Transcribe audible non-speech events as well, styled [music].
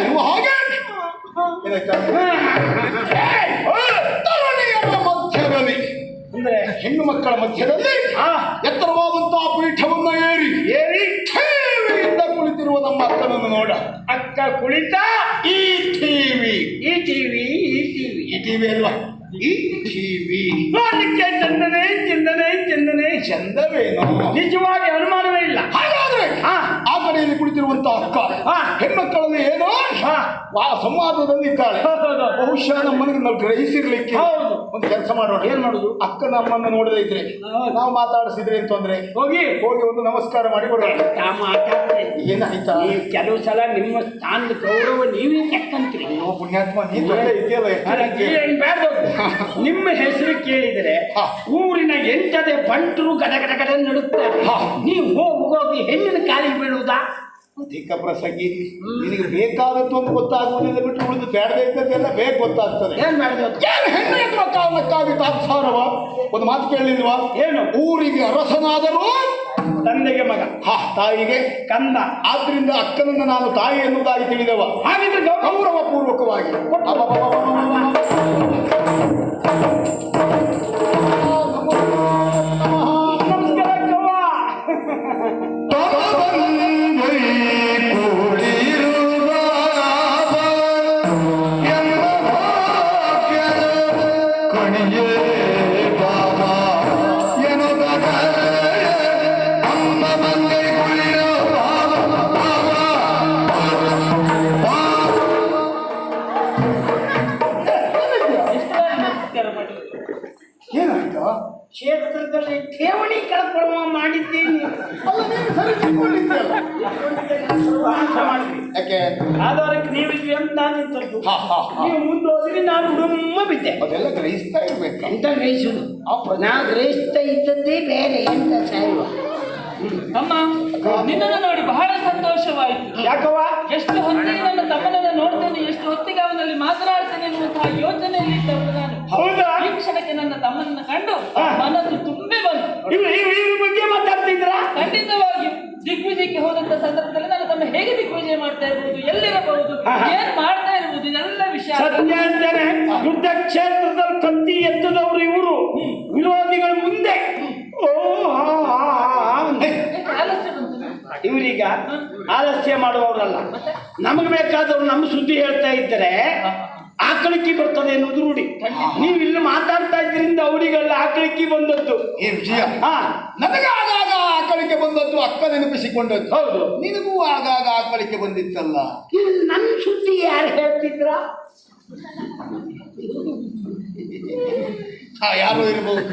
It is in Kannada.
ಇರುವ ಹಾಗೆ? ಏನಾಯ್ತಾ? ತರುಣಿಯರ ಮಧ್ಯದಲ್ಲಿ. ಅಂದ್ರೆ? ಹೆಣ್ಣು ಮಕ್ಕಳ ಮಧ್ಯದಲ್ಲಿ ಎತ್ತರವಾದಂತಹ ಪೀಠವನ್ನ ಏರಿ ಏರಿ? ಠೇವಿಯಿಂದ ಕುಳಿತಿರುವ ನಮ್ಮ ಅಕ್ಕನನ್ನು ನೋಡ. ಅಕ್ಕ ಕುಳಿತ? ಈ ಟಿವಿ ಈ ಟಿವಿ ಈ ಟಿವಿ ಈ ಟಿವಿ ಅಲ್ವಾ? ಈ ಟಿವಿ ನೋಡಲಿಕ್ಕೆ ಚಂದನೆ ಚಂದನೆ ಚಂದನೆ. ಚಂದವೇನೋ? ನಿಜವಾಗಿ ಕುಳಿತಿರುವಂತಹ ಅಕ್ಕ ಆ ಹೆಣ್ಮಕ್ಕಳಲ್ಲಿ ಏನೋ? ಆ ಸಂವಾದದಲ್ಲಿ ಇದ್ದಾಳೆ. ಬಹುಶಃ ನಮ್ಮನೆಗೆ ನಾವು ಗ್ರಹಿಸಿರ್ಲಿಕ್ಕೆ. ಒಂದು ಕೆಲಸ ಮಾಡೋಣ. ಏನ್ ಮಾಡುದು? ಅಕ್ಕ ನಮ್ಮನ್ನು ನೋಡದೇ ಇದ್ರೆ. ನಾವು ಮಾತಾಡಿಸಿದ್ರೆ ಅಂತಂದ್ರೆ ಹೋಗಿ. ಹೋಗಿ ಒಂದು ನಮಸ್ಕಾರ ಮಾಡಿ. ಏನಾಯ್ತಾ? ಕೆಲವು ಸಲ ನಿಮ್ಮ ಸ್ಥಾನದ ಗೌರವ ನೀವೇ ತಕ್ಕಂತೀರಿ ಪುಣ್ಯಾತ್ಮ [laughs] ನಿಮ್ಮ ಹೆಸರು ಕೇಳಿದರೆ. ಊರಿನ ಎಂಟದೆ ಬಂಟರು ಗಡ ಗಡ ನಡುತ್ತೆ ನಡುತ್ತಾರೆ. ನೀವು ಹೋಗಿ ಹೋಗಿ ಹೆಣ್ಣಿನ ಕಾಲಿಗೆ ಬೀಳುವುದಾ? ಅಧಿಕ ಪ್ರಸಂಗಿ ನಿನಗೆ ಬೇಕಾದದ್ದು ಒಂದು ಗೊತ್ತಾಗುವುದಿಲ್ಲ ಬಿಟ್ಟು ಉಳಿದು ಬೇಡದೇ ಇದ್ದದ್ದೆಲ್ಲ ಬೇಗ ಗೊತ್ತಾಗ್ತದೆ. ಏನು ಹೆಣ್ಣು ಎನ್ನುವ ಕಾರಣಕ್ಕಾಗಿ ತಾತ್ಸಾರವ? ಒಂದು ಮಾತು ಕೇಳಲಿಲ್ವಾ ಏನು? ಊರಿಗೆ ಅರಸನಾದರೂ ತಂದೆಗೆ ಮಗ. ಹಾ ತಾಯಿಗೆ. ಕಂದ. ಆದ್ರಿಂದ ಅಕ್ಕನನ್ನು ನಾನು ತಾಯಿ ಎನ್ನುವುದಾಗಿ ತಿಳಿದವ. ಹಾಗಿದ್ರೆ ಗೌರವ ಪೂರ್ವಕವಾಗಿ. ನಮಸ್ಕಾರ ಕ್ಷೇತ್ರದಲ್ಲಿ ಠೇವಣಿ ಕಳ್ಕೊಳ್ಳುವ ಮಾಡಿದ್ದೀನಿ. ಯಾಕೆ? ಆಧಾರಕ್ಕೆ ನೀವಿದ್ವಿ ಅಂತ ನಾನು ನೀವು ಮುಂದೋದ್ರಿ ನಾನು ಉಡುಮ್ಮ ಬಿದ್ದೆ. ಅದೆಲ್ಲ ಗ್ರಹಿಸ್ತಾ ಇರ್ಬೇಕು. ಎಂತ ಗ್ರಹಿಸುದು ಆ ಪ್ರ- ನಾ ಗ್ರಹಿಸ್ತಾ ಇದ್ದದ್ದೇ ಬೇರೆ ಎಂತ ಸಾಯುವ ಅಮ್ಮ ನಿನ್ನನ್ನು ನೋಡಿ ಬಹಳ ಸಂತೋಷವಾಯಿತು. ಯಾಕವ್ವ? ಎಷ್ಟು ಹೊತ್ತಿಗೆ ದಿಗ್ವಿಜಯ ಮಾಡ್ತಾ ಇರ್ಬೋದು ಎಲ್ಲಿರಬಹುದು. ಏನ್ ಮಾಡ್ತಾ ಇರ್ಬೋದು ಇದೆಲ್ಲ ವಿಷಯ ಸತ್ಯ ಅಂತೇನೆ ಯುದ್ಧ ಕ್ಷೇತ್ರದಲ್ಲಿ ಕತ್ತಿ ಎತ್ತದವರು ಇವರು. ವಿರೋಧಿಗಳ ಮುಂದೆ. ಓ ಇವರೀಗ ಆಲಸ್ಯ ಮಾಡುವವರಲ್ಲ. ನಮಗೆ ಬೇಕಾದವರು ನಮ್ಮ ಸುದ್ದಿ ಹೇಳ್ತಾ ಇದ್ದರೆ ಆಕಳಿಕೆ ಬರ್ತದೆ ಅನ್ನೋದು ರೂಢಿ. ನೀವು ಇಲ್ಲಿ ಮಾತಾಡ್ತಾ ಇದ್ರಿಂದ ಅವರಿಗೆಲ್ಲ ಆಕಳಿಕೆ ಬಂದದ್ದು. ಹಾ. ನಮಗೆ ಆಗಾಗ ಆಕಳಿಕೆ ಬಂದದ್ದು ಅಕ್ಕ ನೆನಪಿಸಿಕೊಂಡದ್ದು. ಹೌದು. ನಿನಗೂ ಆಗಾಗ ಆಕಳಿಕೆ ಬಂದಿತ್ತಲ್ಲ. ಇದು ನನ್ನ ಸುದ್ದಿ ಯಾರು ಹೇಳ್ತಿದ್ರ? ಯಾರು ಇರ್ಬೋದು.